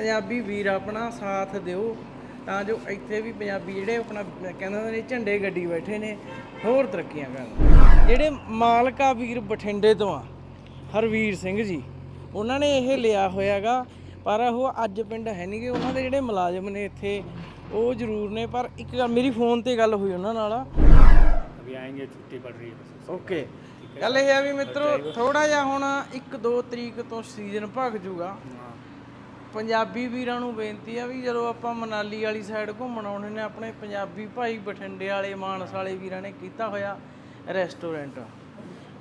ਪੰਜਾਬੀ ਵੀਰ ਆਪਣਾ ਸਾਥ ਦਿਓ ਤਾਂ ਜੋ ਇੱਥੇ ਵੀ ਪੰਜਾਬੀ ਜਿਹੜੇ ਆਪਣਾ ਕਹਿੰਦੇ ਨੇ ਝੰਡੇ ਗੱਡੀ ਬੈਠੇ ਨੇ ਹੋਰ ਤਰੱਕੀਆਂ ਕਰਨ। ਜਿਹੜੇ ਮਾਲਕਾ ਵੀਰ ਬਠਿੰਡੇ ਤੋਂ ਆ ਹਰਵੀਰ ਸਿੰਘ ਜੀ ਉਹਨਾਂ ਨੇ ਇਹ ਲਿਆ ਹੋਇਆਗਾ ਪਰ ਉਹ ਅੱਜ ਪਿੰਡ ਹੈ ਨਹੀਂਗੇ ਉਹਨਾਂ ਦੇ ਜਿਹੜੇ ਮੁਲਾਜ਼ਮ ਨੇ ਇੱਥੇ ਉਹ ਜ਼ਰੂਰ ਨੇ ਪਰ ਇੱਕ ਮੇਰੀ ਫੋਨ ਤੇ ਗੱਲ ਹੋਈ ਉਹਨਾਂ ਨਾਲ। ਅਭੀ ਆਏਗੇ ਛੁੱਟੀ ਪੜ ਰਹੀ ਓਕੇ। ਗੱਲ ਇਹ ਆ ਵੀ ਮਿੱਤਰੋ ਥੋੜਾ ਜਿਹਾ ਹੁਣ 1 2 ਤਰੀਕ ਤੋਂ ਸੀਜ਼ਨ ਭਗ ਜੂਗਾ। ਪੰਜਾਬੀ ਵੀਰਾਂ ਨੂੰ ਬੇਨਤੀ ਆ ਵੀ ਜਦੋਂ ਆਪਾਂ ਮਨਾਲੀ ਵਾਲੀ ਸਾਈਡ ਘੁੰਮਣ ਆਉਣੇ ਨੇ ਆਪਣੇ ਪੰਜਾਬੀ ਭਾਈ ਬਠਿੰਡੇ ਵਾਲੇ ਮਾਨਸ ਵਾਲੇ ਵੀਰਾਂ ਨੇ ਕੀਤਾ ਹੋਇਆ ਰੈਸਟੋਰੈਂਟ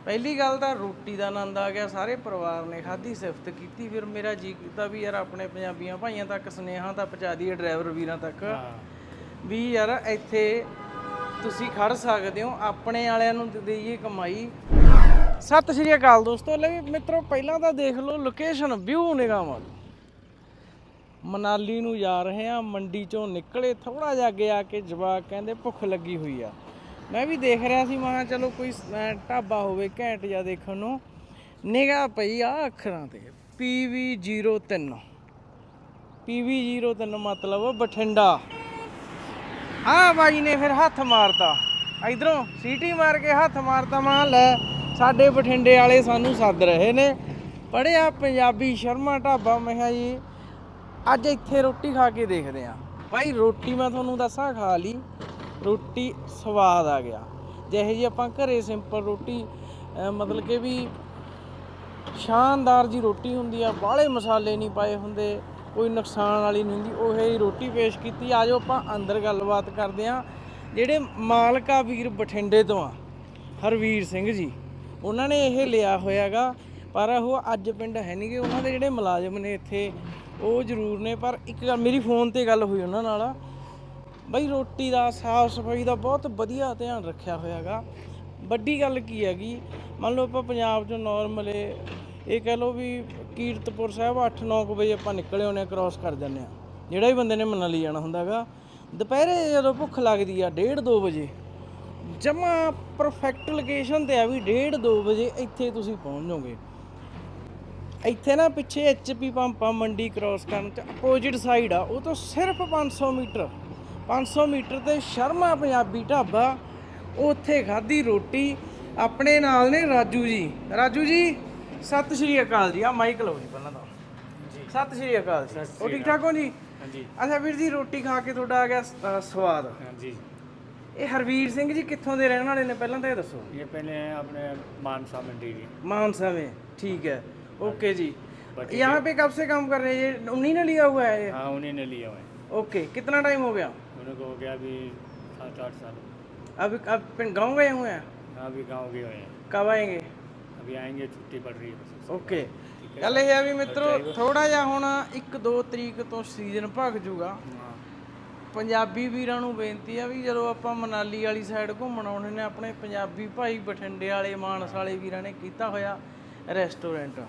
ਪਹਿਲੀ ਗੱਲ ਤਾਂ ਰੋਟੀ ਦਾ ਆਨੰਦ ਆ ਗਿਆ ਸਾਰੇ ਪਰਿਵਾਰ ਨੇ ਖਾਧੀ ਸਿਫਤ ਕੀਤੀ। ਫਿਰ ਮੇਰਾ ਜੀ ਕੀਤਾ ਵੀ ਯਾਰ ਆਪਣੇ ਪੰਜਾਬੀਆਂ ਭਾਈਆਂ ਤੱਕ ਸੁਨੇਹਾ ਤਾਂ ਪਹੁੰਚਾ ਦਈਏ ਡਰਾਈਵਰ ਵੀਰਾਂ ਤੱਕ ਵੀ ਯਾਰ ਇੱਥੇ ਤੁਸੀਂ ਖੜ ਸਕਦੇ ਹੋ ਆਪਣੇ ਵਾਲਿਆਂ ਨੂੰ ਦੇਈਏ ਕਮਾਈ। ਸਤਿ ਸ਼੍ਰੀ ਅਕਾਲ ਦੋਸਤੋ ਲੈ ਮਿੱਤਰੋ ਪਹਿਲਾਂ ਤਾਂ ਦੇਖ ਲਓ ਲੋਕੇਸ਼ਨ ਵਿਊ ਨਿਗਾਹ ਮਾਰੋ ਮਨਾਲੀ ਨੂੰ ਜਾ ਰਹੇ ਆ ਮੰਡੀ ਚੋਂ ਨਿਕਲੇ ਥੋੜਾ ਜਿਹਾ ਅੱਗੇ ਆ ਕੇ ਜਵਾਕ ਕਹਿੰਦੇ ਭੁੱਖ ਲੱਗੀ ਹੋਈ ਆ। ਮੈਂ ਵੀ ਦੇਖ ਰਿਹਾ ਸੀ, ਮੈਂ ਚਲੋ ਕੋਈ ਢਾਬਾ ਹੋਵੇ ਘੈਂਟ ਜਿਹਾ ਦੇਖਣ ਨੂੰ। ਨਿਗਾਹ ਪਈ ਆ ਅੱਖਰਾਂ ਤੇ PV03 PV03 ਮਤਲਬ ਬਠਿੰਡਾ। ਆ ਬਾਈ ਨੇ ਫਿਰ ਹੱਥ ਮਾਰਤਾ। ਇਧਰੋਂ ਸੀਟੀ ਮਾਰ ਕੇ ਹੱਥ ਮਾਰਤਾ, ਮਾਂ ਲੈ, ਸਾਡੇ ਬਠਿੰਡੇ ਵਾਲੇ ਸਾਨੂੰ ਸੱਦ ਰਹੇ ਨੇ। ਪੜਿਆ ਪੰਜਾਬੀ ਸ਼ਰਮਾ ਢਾਬਾ, ਮੈਂ ਕਿਹਾ ਜੀ ਅੱਜ ਇੱਥੇ ਰੋਟੀ ਖਾ ਕੇ ਦੇਖਦੇ ਆ ਭਾਈ, ਰੋਟੀ ਮੈਂ ਤੁਹਾਨੂੰ ਦੱਸਾਂ, ਖਾ ਲਈ। ਰੋਟੀ ਸਵਾਦ ਆ ਗਿਆ। ਜਿਹੇ ਜੀ ਆਪਾਂ ਘਰੇ ਸਿੰਪਲ ਰੋਟੀ ਮਤਲਬ ਕਿ ਵੀ ਸ਼ਾਨਦਾਰ ਜੀ ਰੋਟੀ ਹੁੰਦੀ ਆ, ਬਾਹਲੇ ਮਸਾਲੇ ਨਹੀਂ ਪਾਏ ਹੁੰਦੇ, ਕੋਈ ਨੁਕਸਾਨ ਵਾਲੀ ਨਹੀਂ ਹੁੰਦੀ, ਉਹ ਹੀ ਰੋਟੀ ਪੇਸ਼ ਕੀਤੀ। ਆਜੋ ਆਪਾਂ ਅੰਦਰ ਗੱਲਬਾਤ ਕਰਦੇ ਆ ਜਿਹੜੇ ਮਾਲਕਾ ਵੀਰ ਬਠਿੰਡੇ ਤੋਂ ਆ, ਹਰਵੀਰ ਸਿੰਘ ਜੀ, ਉਹਨਾਂ ਨੇ ਇਹ ਲਿਆ ਹੋਇਆਗਾ, ਪਰ ਉਹ ਅੱਜ ਪਿੰਡ ਹੈ ਨਹੀਂਗੇ ਉਹਨਾਂ ਦੇ ਜਿਹੜੇ ਮੁਲਾਜ਼ਮ ਨੇ ਇੱਥੇ ਉਹ ਜ਼ਰੂਰ ਨੇ, ਪਰ ਇੱਕ ਗੱਲ, ਮੇਰੀ ਫੋਨ ਤੇ ਗੱਲ ਹੋਈ ਉਹਨਾਂ ਨਾਲ। ਬਈ ਰੋਟੀ ਦਾ, ਸਾਫ਼ ਸਫ਼ਾਈ ਦਾ ਬਹੁਤ ਵਧੀਆ ਧਿਆਨ ਰੱਖਿਆ ਹੋਇਆਗਾ। ਵੱਡੀ ਗੱਲ ਕੀ ਹੈਗੀ, ਮੰਨ ਲਓ ਆਪਾਂ ਪੰਜਾਬ ਚੋਂ ਨਾਰਮਲ ਇਹ ਕਹਿ ਲਓ ਵੀ ਕੀਰਤਪੁਰ ਸਾਹਿਬ 8-9 ਵਜੇ ਆਪਾਂ ਨਿਕਲੇ ਆਉਂਦੇ ਆ ਕ੍ਰਾਸ ਕਰ ਜਾਂਦੇ ਆ। ਜਿਹੜਾ ਵੀ ਬੰਦੇ ਨੇ ਮਨਾਲੀ ਜਾਣਾ ਹੁੰਦਾਗਾ। ਦੁਪਹਿਰੇ ਜਦੋਂ ਭੁੱਖ ਲੱਗਦੀ ਆ 1:30 ਵਜੇ, ਜਮਾ ਪਰਫੈਕਟ ਲੋਕੇਸ਼ਨ ਤੇ ਆ ਵੀ 1:30 ਵਜੇ ਇੱਥੇ ਤੁਸੀਂ ਪਹੁੰਚ ਜਾਓਗੇ। ਇੱਥੇ ਨਾ ਪਿੱਛੇ ਐਚਪੀ ਪੰਪਾ ਮੰਡੀ ਕ੍ਰਾਸ ਕਰਨ ਤੇ ਆਪੋਜ਼ਿਟ ਸਾਈਡ ਆ ਉਹ ਤੋਂ ਸਿਰਫ 500 ਮੀਟਰ 500 ਮੀਟਰ ਤੇ ਸ਼ਰਮਾ ਪੰਜਾਬੀ ਢਾਬਾ ਉੱਥੇ ਖਾਧੀ ਰੋਟੀ ਆਪਣੇ ਨਾਲ ਨੇ ਰਾਜੂ ਜੀ ਰਾਜੂ ਜੀ ਸਤਿ ਸ਼੍ਰੀ ਅਕਾਲ ਜੀ ਆ ਮਾਈਕ ਲਓ ਜੀ ਪਹਿਲਾਂ ਤਾਂ जी ਸਤਿ ਸ਼੍ਰੀ ਅਕਾਲ ਜੀ ਉਹ ਠੀਕ ਠਾਕ ਹੋ ਜੀ हाँ जी ਅੱਛਾ ਵੀਰ ਜੀ ਰੋਟੀ ਖਾ ਕੇ ਤੁਹਾਡਾ ਆ ਗਿਆ ਸ- ਅ, ਸਵਾਦ हाँ जी ਇਹ ਹਰਵੀਰ ਸਿੰਘ ਜੀ ਕਿੱਥੋਂ ਦੇ ਰਹਿਣ ਵਾਲੇ ਨੇ ਪਹਿਲਾਂ ਤਾਂ ਇਹ ਦੱਸੋ ये पहले हैं अपने मानसा मंडी की मानसा में ठीक है ओके जी बट यहाँ पे कब से काम कर रहे हैं ये उन्हीं ने लिया हुआ है ये हाँ उन्हीं ने लिए हुए हैं ओके कितना टाइम हो गया उनको हो गया अभी सात आठ साल अब अब पिंड गाँव गए हुए हैं हाँ अभी गाँव गए हुए हैं कब आएंगे अभी आएंगे छुट्टी पड़ रही है बस ਓਕੇ ਗੱਲ ਇਹ ਆ ਵੀ ਮਿੱਤਰੋ ਥੋੜਾ ਜਿਹਾ ਹੁਣ 1-2 ਤਰੀਕ ਤੋਂ ਸੀਜ਼ਨ ਭਗ ਜੂਗਾ हाँ ਪੰਜਾਬੀ ਵੀਰਾਂ ਨੂੰ ਬੇਨਤੀ ਆ ਵੀ ਜਦੋਂ ਆਪਾਂ ਮਨਾਲੀ ਵਾਲੀ ਸਾਈਡ ਘੁੰਮਣ ਆਉਣੇ ਨੇ ਆਪਣੇ ਪੰਜਾਬੀ ਭਾਈ ਬਠਿੰਡੇ ਵਾਲੇ ਮਾਨਸ ਵਾਲੇ ਵੀਰਾਂ ਨੇ ਕੀਤਾ ਹੋਇਆ ਰੈਸਟੋਰੈਂਟ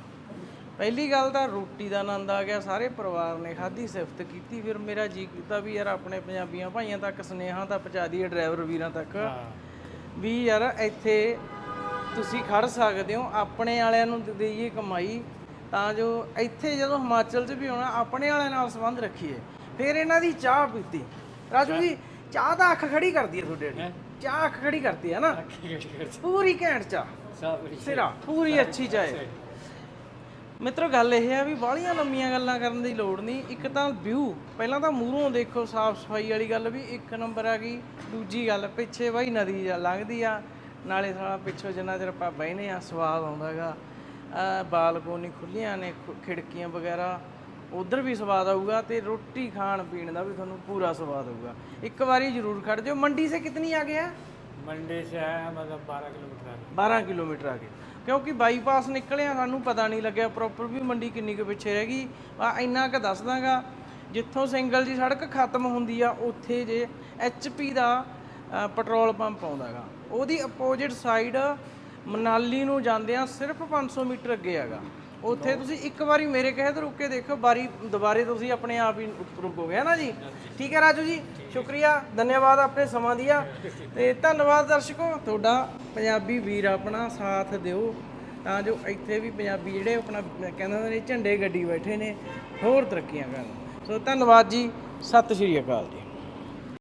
ਪਹਿਲੀ ਗੱਲ ਤਾਂ ਰੋਟੀ ਦਾ ਆਨੰਦ ਆ ਗਿਆ ਸਾਰੇ ਪਰਿਵਾਰ ਨੇ ਖਾਧੀ ਸਿਫਤ ਕੀਤੀ ਫਿਰ ਮੇਰਾ ਜੀ ਕੀਤਾ ਵੀ ਯਾਰ ਆਪਣੇ ਪੰਜਾਬੀਆਂ ਭਾਈਆਂ ਤੱਕ ਸਨੇਹਾ ਤਾਂ ਪਹੁੰਚਾ ਦਈਏ ਡਰਾਈਵਰ ਵੀਰਾਂ ਤੱਕ ਵੀ ਯਾਰ ਇੱਥੇ ਤੁਸੀਂ ਖੜ ਸਕਦੇ ਹੋ ਆਪਣੇ ਵਾਲਿਆਂ ਨੂੰ ਦੇਈਏ ਕਮਾਈ ਤਾਂ ਜੋ ਇੱਥੇ ਜਦੋਂ ਹਿਮਾਚਲ 'ਚ ਵੀ ਆਉਣਾ ਆਪਣੇ ਵਾਲਿਆਂ ਨਾਲ ਸੰਬੰਧ ਰੱਖੀਏ। ਫਿਰ ਇਹਨਾਂ ਦੀ ਚਾਹ ਪੀਤੀ। ਰਾਜੂ ਜੀ ਚਾਹ ਤਾਂ ਅੱਖ ਖੜੀ ਕਰਦੀ ਹੈ ਤੁਹਾਡੇ ਵਾਲੀ। ਚਾਹ ਅੱਖ ਖੜੀ ਕਰਦੀ ਹੈ ਨਾ। ਪੂਰੀ ਘੈਂਟ ਚਾਹ। ਸਿਰਾ ਪੂਰੀ ਅੱਛੀ ਚਾਹ ਮਿੱਤਰੋ ਗੱਲ ਇਹ ਆ ਵੀ ਬਾਹਲੀਆਂ ਲੰਮੀਆਂ ਗੱਲਾਂ ਕਰਨ ਦੀ ਲੋੜ ਨਹੀਂ ਇੱਕ ਤਾਂ ਵਿਊ ਪਹਿਲਾਂ ਤਾਂ ਮੂਹਰੋਂ ਦੇਖੋ ਸਾਫ ਸਫਾਈ ਵਾਲੀ ਗੱਲ ਵੀ ਇੱਕ ਨੰਬਰ ਆ ਗਈ ਦੂਜੀ ਗੱਲ ਪਿੱਛੇ ਬਾਈ ਨਦੀ ਜਾਂ ਲੰਘਦੀ ਆ ਨਾਲੇ ਸਾਲਾ ਪਿੱਛੋਂ ਜਿੰਨਾ ਚਿਰ ਆਪਾਂ ਬਹਿਨੇ ਆ ਸਵਾਦ ਆਉਂਦਾਗਾ ਆ ਬਾਲਕੋਨੀ ਖੁੱਲੀਆਂ ਨੇ ਖੁ- ਖਿੜਕੀਆਂ ਵਗੈਰਾ ਉਧਰ ਵੀ ਸਵਾਦ ਆਊਗਾ ਤੇ ਰੋਟੀ ਖਾਣ ਪੀਣ ਦਾ ਵੀ ਤੁਹਾਨੂੰ ਪੂਰਾ ਸਵਾਦ ਆਊਗਾ ਇੱਕ ਵਾਰੀ ਜ਼ਰੂਰ ਖੜ ਜਾਓ ਮੰਡੀ ਸੇ ਕਿਤਨੀ ਆ ਗਿਆ मंडी से है मतलब बारह किलोमीटर आगे 12 ਕਿਲੋਮੀਟਰ ਆ ਗਏ ਕਿਉਂਕਿ ਬਾਈਪਾਸ ਨਿਕਲਿਆ, ਸਾਨੂੰ ਪਤਾ ਨਹੀਂ ਲੱਗਿਆ ਪ੍ਰੋਪਰ ਵੀ ਮੰਡੀ ਕਿੰਨੀ ਕੁ ਪਿੱਛੇ ਰਹਿ ਗਈ। ਆ ਇੰਨਾ ਕੁ ਦੱਸ ਦਾਂਗਾ, ਜਿੱਥੋਂ ਸਿੰਗਲ ਜੀ ਸੜਕ ਖਤਮ ਹੁੰਦੀ ਆ, ਉੱਥੇ ਜੇ ਐਚਪੀ ਦਾ ਪੈਟਰੋਲ ਪੰਪ ਆਉਂਦਾਗਾ। ਉਹਦੀ ਅਪੋਜ਼ਿਟ ਸਾਈਡ ਮਨਾਲੀ ਨੂੰ ਜਾਂਦਿਆਂ ਆ ਸਿਰਫ 500 ਮੀਟਰ ਅੱਗੇ ਹੈਗਾ ਉੱਥੇ ਤੁਸੀਂ ਇੱਕ ਵਾਰੀ ਮੇਰੇ ਕਹੇ ਤੋਂ ਰੁਕ ਕੇ ਦੇਖੋ ਬਾਰੀ ਦੁਬਾਰੇ ਤੁਸੀਂ ਆਪਣੇ ਆਪ ਹੀ ਰੁਕੋਗੇ, ਹੈ ਨਾ ਜੀ? ਠੀਕ ਹੈ ਰਾਜੂ ਜੀ, ਸ਼ੁਕਰੀਆ, ਧੰਨਵਾਦ ਆਪਣੇ ਸਮਾਂ ਦਿਆ ਤੇ ਧੰਨਵਾਦ ਦਰਸ਼ਕੋ, ਤੁਹਾਡਾ ਪੰਜਾਬੀ ਵੀਰ ਆਪਣਾ ਸਾਥ ਦਿਓ। ਤਾਂ ਜੋ ਇੱਥੇ ਵੀ ਪੰਜਾਬੀ ਜਿਹੜੇ ਆਪਣਾ, ਕਹਿੰਦੇ ਨੇ, ਝੰਡੇ ਗੱਡੀ ਬੈਠੇ ਨੇ, ਹੋਰ ਤਰੱਕੀਆਂ ਕਰਨ। ਸੋ ਧੰਨਵਾਦ ਜੀ, ਸਤਿ ਸ਼੍ਰੀ ਅਕਾਲ ਜੀ।